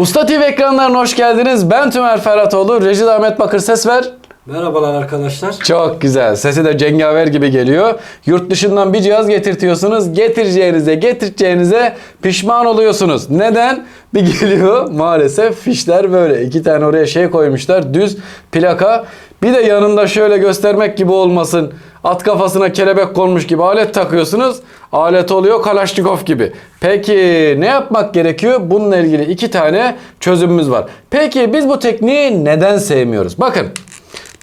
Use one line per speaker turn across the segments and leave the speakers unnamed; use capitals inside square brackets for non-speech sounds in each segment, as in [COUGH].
Usta TV ekranlarına hoş geldiniz. Ben Tümer Ferhatoğlu. Reji Ahmet Bakır ses ver.
Merhabalar arkadaşlar.
Çok güzel. Sesi de cengaver gibi geliyor. Yurt dışından bir cihaz getirtiyorsunuz. Getireceğinize getireceğinize pişman oluyorsunuz. Neden? Bir geliyor maalesef fişler böyle. İki tane oraya şey koymuşlar. Düz plaka. Bir de yanında şöyle göstermek gibi olmasın. At kafasına kelebek konmuş gibi alet takıyorsunuz. Alet oluyor Kalaşnikov gibi. Peki ne yapmak gerekiyor? Bununla ilgili iki tane çözümümüz var. Peki biz bu tekniği neden sevmiyoruz? Bakın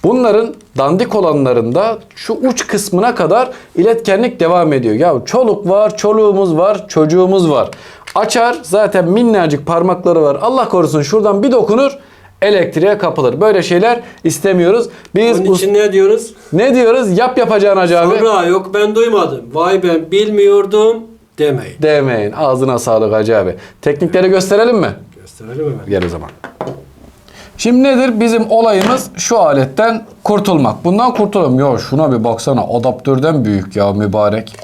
Bunların dandik olanlarında şu uç kısmına kadar iletkenlik devam ediyor. Ya çoluk var, çoluğumuz var, çocuğumuz var. Açar zaten minnacık parmakları var. Allah korusun şuradan bir dokunur elektriğe kapılır. Böyle şeyler istemiyoruz. Biz
Onun için ne diyoruz?
ne diyoruz? Yap yapacağın hacı abi.
Sonra yok ben duymadım. Vay ben bilmiyordum demeyin.
Demeyin. Ağzına sağlık hacı abi. Teknikleri gösterelim mi?
Gösterelim hemen.
Gel o zaman. Şimdi nedir? Bizim olayımız şu aletten kurtulmak. Bundan kurtulalım. Ya şuna bir baksana. Adaptörden büyük ya mübarek.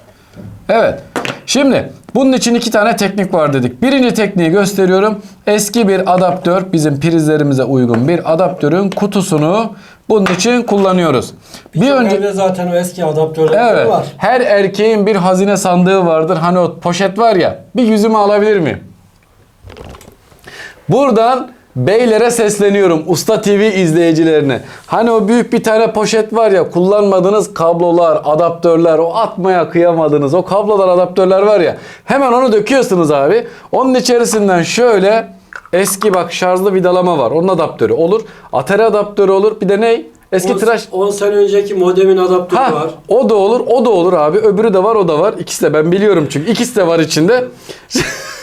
Evet. Şimdi bunun için iki tane teknik var dedik. Birinci tekniği gösteriyorum. Eski bir adaptör, bizim prizlerimize uygun bir adaptörün kutusunu bunun için kullanıyoruz. Bir önce
Evde zaten o eski adaptörler
Evet.
var.
Her erkeğin bir hazine sandığı vardır. Hani o poşet var ya. Bir yüzümü alabilir miyim? Buradan beylere sesleniyorum. Usta TV izleyicilerine. Hani o büyük bir tane poşet var ya kullanmadığınız kablolar, adaptörler, o atmaya kıyamadığınız o kablolar, adaptörler var ya. Hemen onu döküyorsunuz abi. Onun içerisinden şöyle eski bak şarjlı vidalama var. Onun adaptörü olur. Atari adaptörü olur. Bir de ne? Eski
10
tıraş
10 sene önceki modemin adaptörü
Ha,
var.
o da olur, o da olur abi. Öbürü de var, o da var. İkisi de ben biliyorum çünkü. İkisi de var içinde. [LAUGHS]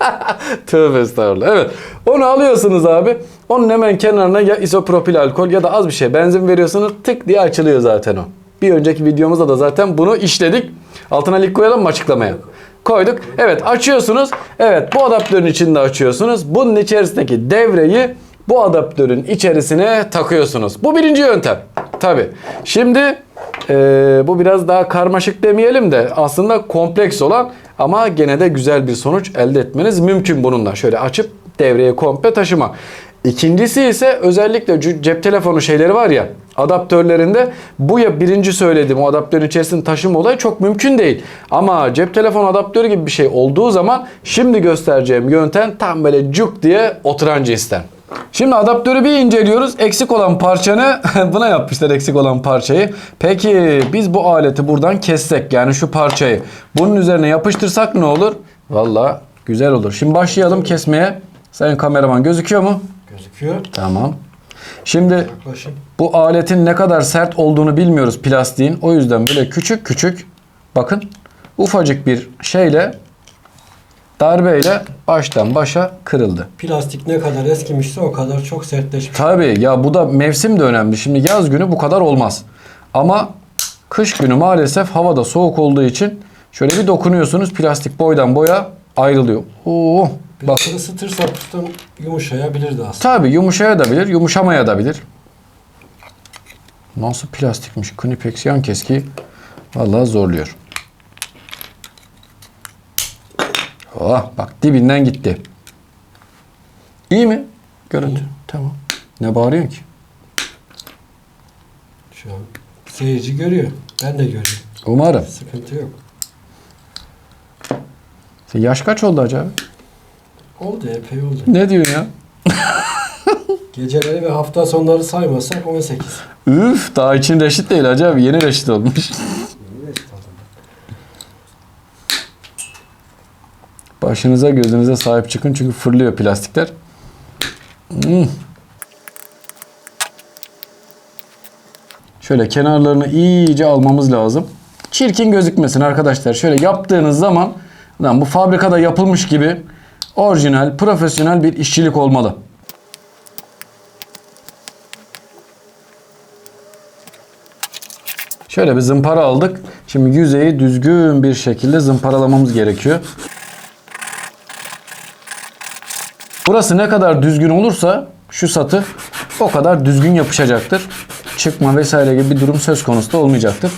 [LAUGHS] Tövbe estağfurullah. Evet. Onu alıyorsunuz abi. Onun hemen kenarına ya isopropil alkol ya da az bir şey benzin veriyorsunuz. Tık diye açılıyor zaten o. Bir önceki videomuzda da zaten bunu işledik. Altına link koyalım mı açıklamaya? Koyduk. Evet açıyorsunuz. Evet bu adaptörün içinde açıyorsunuz. Bunun içerisindeki devreyi bu adaptörün içerisine takıyorsunuz. Bu birinci yöntem. Tabi. Şimdi eee, bu biraz daha karmaşık demeyelim de aslında kompleks olan ama gene de güzel bir sonuç elde etmeniz mümkün bununla. Şöyle açıp devreye komple taşıma. İkincisi ise özellikle cep telefonu şeyleri var ya adaptörlerinde bu ya birinci söylediğim o adaptörün içerisinde taşıma olayı çok mümkün değil. Ama cep telefonu adaptörü gibi bir şey olduğu zaman şimdi göstereceğim yöntem tam böyle cuk diye oturan cinsten. Şimdi adaptörü bir inceliyoruz. Eksik olan parçanı [LAUGHS] buna yapmışlar eksik olan parçayı. Peki biz bu aleti buradan kessek yani şu parçayı bunun üzerine yapıştırsak ne olur? Valla güzel olur. Şimdi başlayalım kesmeye. Sayın kameraman gözüküyor mu?
Gözüküyor.
Tamam. Şimdi
Yaklaşın.
bu aletin ne kadar sert olduğunu bilmiyoruz plastiğin. O yüzden böyle küçük küçük bakın ufacık bir şeyle darbeyle baştan başa kırıldı.
Plastik ne kadar eskimişse o kadar çok sertleşmiş.
Tabii ya bu da mevsim de önemli. Şimdi yaz günü bu kadar olmaz. Ama kış günü maalesef havada soğuk olduğu için şöyle bir dokunuyorsunuz plastik boydan boya ayrılıyor. Oo,
Biraz
bak
ısıtırsak ustam yumuşayabilirdi aslında.
tabii yumuşaya da bilir, yumuşamaya da bilir. Nasıl plastikmiş? Knipex yan keski vallahi zorluyor. Oh, bak dibinden gitti. İyi mi? Görüntü. Tamam. Ne bağırıyorsun ki?
Şu an seyirci görüyor. Ben de görüyorum.
Umarım.
Sıkıntı yok.
Sen yaş kaç oldu acaba?
Oldu epey oldu.
Ne diyorsun ya? [LAUGHS]
Geceleri ve hafta sonları saymazsak 18.
Üf daha için reşit değil acaba. Yeni reşit olmuş. Başınıza gözünüze sahip çıkın çünkü fırlıyor plastikler. Hmm. Şöyle kenarlarını iyice almamız lazım. Çirkin gözükmesin arkadaşlar. Şöyle yaptığınız zaman lan bu fabrikada yapılmış gibi orijinal, profesyonel bir işçilik olmalı. Şöyle bir zımpara aldık. Şimdi yüzeyi düzgün bir şekilde zımparalamamız gerekiyor. Burası ne kadar düzgün olursa şu satı o kadar düzgün yapışacaktır. Çıkma vesaire gibi bir durum söz konusu da olmayacaktır.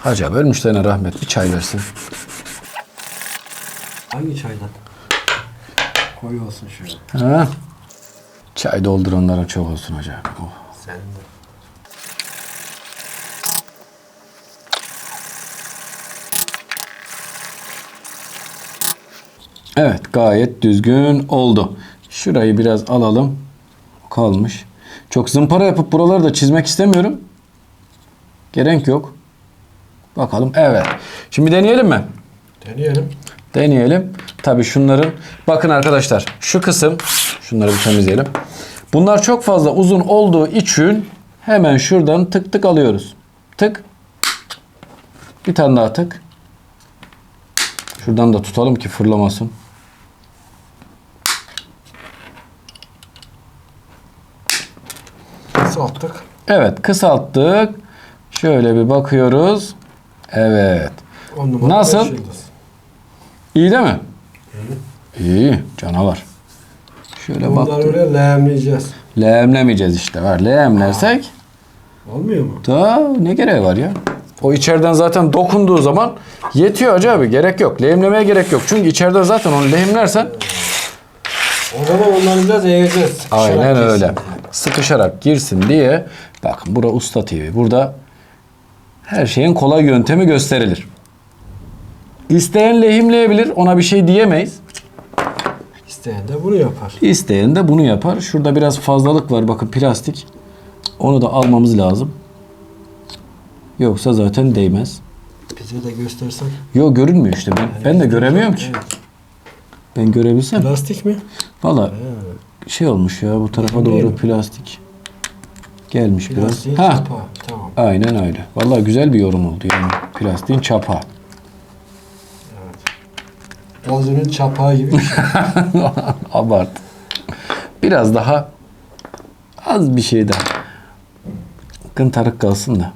Hacı abi ölmüşlerine rahmet bir çay versin.
Hangi çaydan? Koyu olsun şöyle.
Ha? Çay doldur onlara çok olsun hocam. Oh.
Sen de.
Evet gayet düzgün oldu. Şurayı biraz alalım. Kalmış. Çok zımpara yapıp buraları da çizmek istemiyorum. Gerek yok. Bakalım. Evet. Şimdi deneyelim mi?
Deneyelim.
Deneyelim. Tabii şunların bakın arkadaşlar şu kısım şunları bir temizleyelim. Bunlar çok fazla uzun olduğu için hemen şuradan tık tık alıyoruz. Tık. Bir tane daha tık. Şuradan da tutalım ki fırlamasın.
Sattık.
Evet kısalttık. Şöyle bir bakıyoruz. Evet. Nasıl? İyi değil mi? İyi. Canavar. Şöyle bak.
Bunları öyle lehemleyeceğiz.
Leğemlemeyeceğiz işte. Var. Leğemlersek
Olmuyor mu?
da ne gereği var ya? O içeriden zaten dokunduğu zaman yetiyor hacı abi. Gerek yok. Lehimlemeye gerek yok. Çünkü içeriden zaten onu lehimlersen
O zaman onları biraz eğeceğiz.
aynen öyle. Sıkışarak girsin diye. Bakın bura Usta TV. Burada her şeyin kolay yöntemi gösterilir. İsteyen lehimleyebilir. Ona bir şey diyemeyiz.
İsteyen de bunu yapar.
İsteyen de bunu yapar. Şurada biraz fazlalık var. Bakın plastik. Onu da almamız lazım. Yoksa zaten değmez.
Bize de göstersen.
Yok görünmüyor işte. Ben, ben de göremiyorum ki.
Evet.
Ben görebilsem.
Plastik mi?
Valla şey olmuş ya bu tarafa
Değil
doğru
mi?
plastik. Gelmiş
Plastiğin
biraz. Ha,
çapa. Tamam.
aynen öyle. Valla güzel bir yorum oldu yani. Plastiğin çapa.
Gazının çapağı gibi bir şey. [LAUGHS]
Abart. Biraz daha az bir şey daha. Kıntarık kalsın da.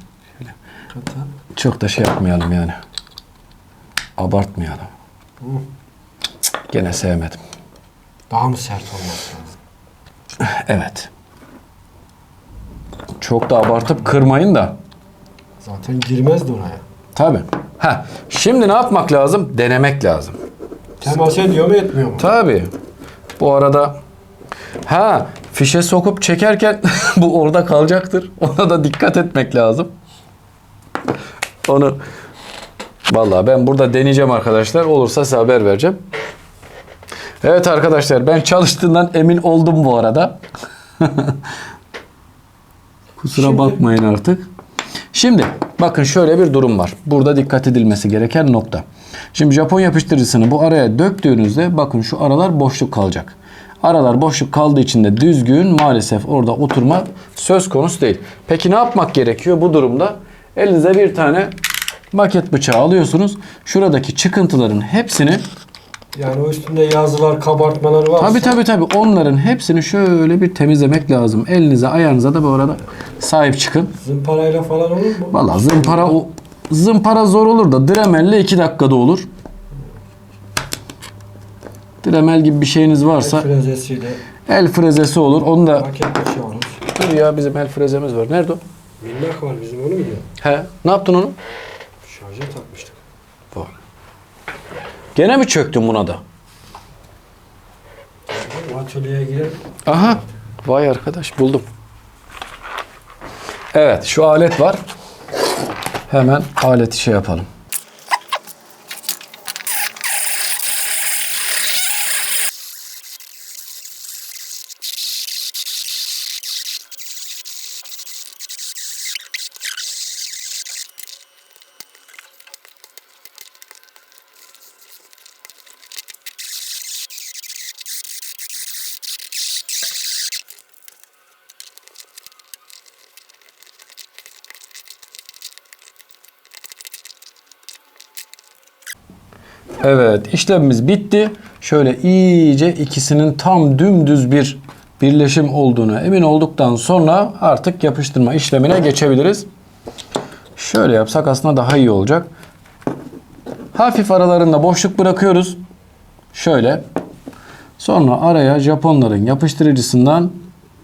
Kata.
Çok da şey yapmayalım yani. Abartmayalım.
Hı.
Gene sevmedim.
Daha mı sert olması lazım?
Evet. Çok da abartıp kırmayın da.
Zaten girmezdi oraya.
Tabi. Ha, şimdi ne yapmak lazım? Denemek lazım.
Temas ediyor mu etmiyor mu?
Tabi. Bu arada ha fişe sokup çekerken [LAUGHS] bu orada kalacaktır. Ona da dikkat etmek lazım. Onu Vallahi ben burada deneyeceğim arkadaşlar. Olursa size haber vereceğim. Evet arkadaşlar ben çalıştığından emin oldum bu arada. [LAUGHS] Kusura
Şimdi-
bakmayın artık. Şimdi bakın şöyle bir durum var. Burada dikkat edilmesi gereken nokta. Şimdi Japon yapıştırıcısını bu araya döktüğünüzde bakın şu aralar boşluk kalacak. Aralar boşluk kaldığı için de düzgün maalesef orada oturma söz konusu değil. Peki ne yapmak gerekiyor bu durumda? Elinize bir tane maket bıçağı alıyorsunuz. Şuradaki çıkıntıların hepsini
Yani o üstünde yazılar, kabartmalar varsa.
Tabi tabi tabi onların hepsini şöyle bir temizlemek lazım. Elinize ayağınıza da bu arada sahip çıkın.
Zımparayla falan olur mu?
Valla zımpara o zımpara zor olur da Dremel'le 2 dakikada olur. Dremel gibi bir şeyiniz varsa
Frezesiyle
el frezesi olur. Onu da
paket bıçağı olur.
dur ya bizim el frezemiz var. Nerede o?
Minnak var bizim onu mu diyor?
He. Ne yaptın onu?
Şarja takmıştık.
Gene mi çöktün buna da?
O atölyeye girer.
Aha. Vay arkadaş buldum. Evet şu alet var. Hemen aleti şey yapalım. Evet işlemimiz bitti. Şöyle iyice ikisinin tam dümdüz bir birleşim olduğunu emin olduktan sonra artık yapıştırma işlemine geçebiliriz. Şöyle yapsak aslında daha iyi olacak. Hafif aralarında boşluk bırakıyoruz. Şöyle. Sonra araya Japonların yapıştırıcısından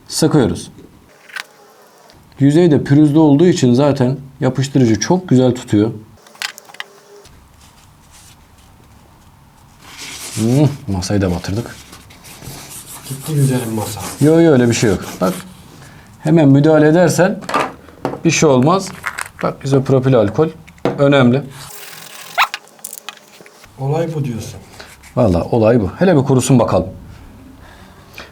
sıkıyoruz. Yüzey de pürüzlü olduğu için zaten yapıştırıcı çok güzel tutuyor. Hmm, masayı da batırdık.
Gitti güzelim masa.
Yok yok öyle bir şey yok. Bak hemen müdahale edersen bir şey olmaz. Bak izopropil alkol önemli.
Olay bu diyorsun.
Valla olay bu. Hele bir kurusun bakalım.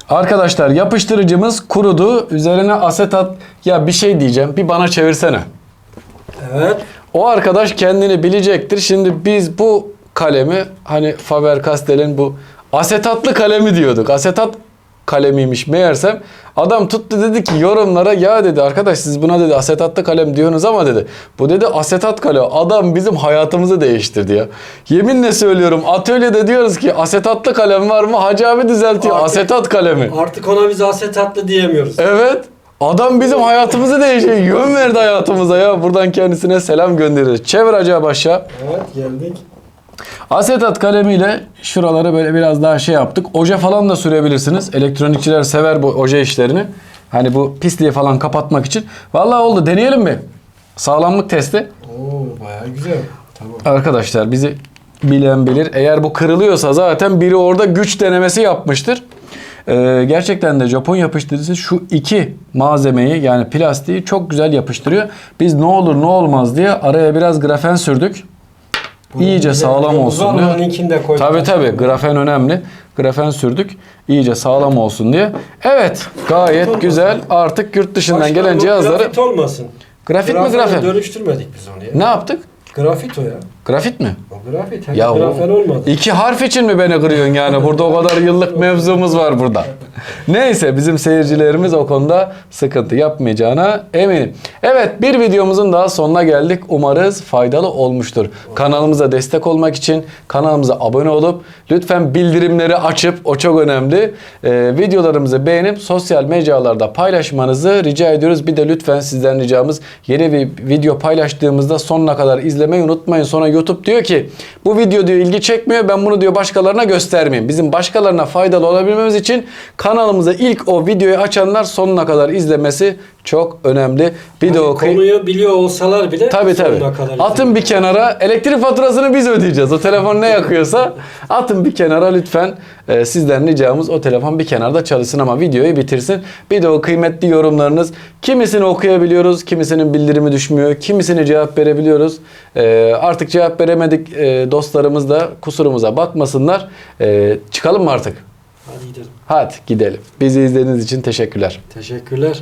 Arkadaşlar yapıştırıcımız kurudu. Üzerine asetat ya bir şey diyeceğim. Bir bana çevirsene.
Evet.
O arkadaş kendini bilecektir. Şimdi biz bu kalemi hani Faber-Castell'in bu asetatlı kalemi diyorduk. Asetat kalemiymiş meğersem. Adam tuttu dedi ki yorumlara ya dedi arkadaş siz buna dedi asetatlı kalem diyorsunuz ama dedi bu dedi asetat kalem. Adam bizim hayatımızı değiştirdi ya. Yeminle söylüyorum atölyede diyoruz ki asetatlı kalem var mı? Hacı abi düzeltiyor
Artık-
asetat kalemi.
Artık ona biz asetatlı diyemiyoruz.
Evet. Adam bizim hayatımızı değiştirdi. Yön verdi hayatımıza ya. Buradan kendisine selam göndeririz. Çevir acaba aşağı.
Evet geldik.
Asetat kalemiyle şuraları böyle biraz daha şey yaptık. Oje falan da sürebilirsiniz. Elektronikçiler sever bu oje işlerini. Hani bu pisliği falan kapatmak için. Vallahi oldu. Deneyelim mi? Sağlamlık testi.
Oo bayağı güzel. Tamam.
Arkadaşlar bizi bilen bilir. Eğer bu kırılıyorsa zaten biri orada güç denemesi yapmıştır. Ee, gerçekten de Japon yapıştırıcısı şu iki malzemeyi yani plastiği çok güzel yapıştırıyor. Biz ne olur ne olmaz diye araya biraz grafen sürdük. İyice sağlam olsun diye.
Onun linkini koy.
Tabii tabii grafen önemli. Grafen sürdük. İyice sağlam olsun diye. Evet gayet güzel. Artık yurt dışından gelen cihazları
Grafit olmasın.
Grafit mi,
Grafene
grafen?
dönüştürmedik biz onu ya.
ne yaptık?
Grafit o ya.
Grafit mi?
O grafit. Hani
Ya
grafen
o-
olmadı.
iki harf için mi beni kırıyorsun yani? Burada o kadar yıllık [LAUGHS] mevzumuz var burada. [LAUGHS] Neyse bizim seyircilerimiz o konuda sıkıntı yapmayacağına eminim. Evet bir videomuzun daha sonuna geldik. Umarız faydalı olmuştur. Kanalımıza destek olmak için kanalımıza abone olup lütfen bildirimleri açıp o çok önemli. Ee, videolarımızı beğenip sosyal mecralarda paylaşmanızı rica ediyoruz. Bir de lütfen sizden ricamız yeni bir video paylaştığımızda sonuna kadar izlemeyi unutmayın. Sonra YouTube diyor ki bu video diyor ilgi çekmiyor. Ben bunu diyor başkalarına göstermeyeyim. Bizim başkalarına faydalı olabilmemiz için kanalımıza ilk o videoyu açanlar sonuna kadar izlemesi çok önemli. Bir de
Hani
o
konuyu biliyor olsalar bile
Tabii tabii.
sonuna kadar
Atın bir kenara. Elektrik faturasını biz ödeyeceğiz. O telefon ne yakıyorsa atın bir kenara lütfen. Ee, sizden ricamız o telefon bir kenarda çalışsın ama videoyu bitirsin. Bir de o kıymetli yorumlarınız. Kimisini okuyabiliyoruz, kimisinin bildirimi düşmüyor, kimisini cevap verebiliyoruz. Ee, artık cevap veremedik e, dostlarımız da kusurumuza bakmasınlar. Ee, çıkalım mı artık?
Hadi gidelim.
Hadi gidelim. Bizi izlediğiniz için teşekkürler.
Teşekkürler.